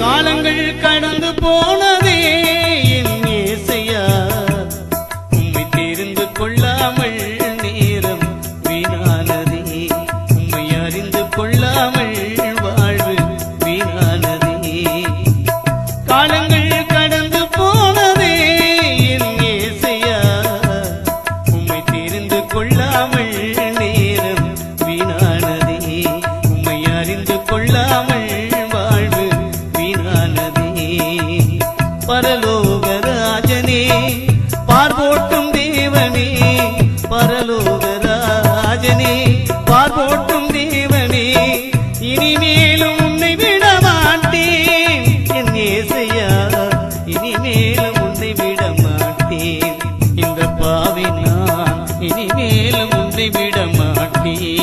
காலங்கள் கடந்து போனதே என் இசையா உம்மை தெரிந்து கொள்ளாமல் நேரம் வீணானதே. உம்மை அறிந்து கொள்ளாமல் வாழ்வு வீணானதே. காலங்கள் கடந்து போனதே என் இசையா உம்மை தெரிந்து கொள்ளாமல் நேரம் வீணானதே. உம்மை அறிந்து கொள்ளாமல் பரலோக ராஜனே பார்போட்டும் தேவனே பரலோக ராஜனே பார்போட்டும் தேவனே இனிமேலும் உன்னை விட மாட்டேன் என் ஏசையா இனிமேலும் உன்னை விட மாட்டேன் இந்த பாவி நான் இனிமேலும் உன்னை விட மாட்டேன்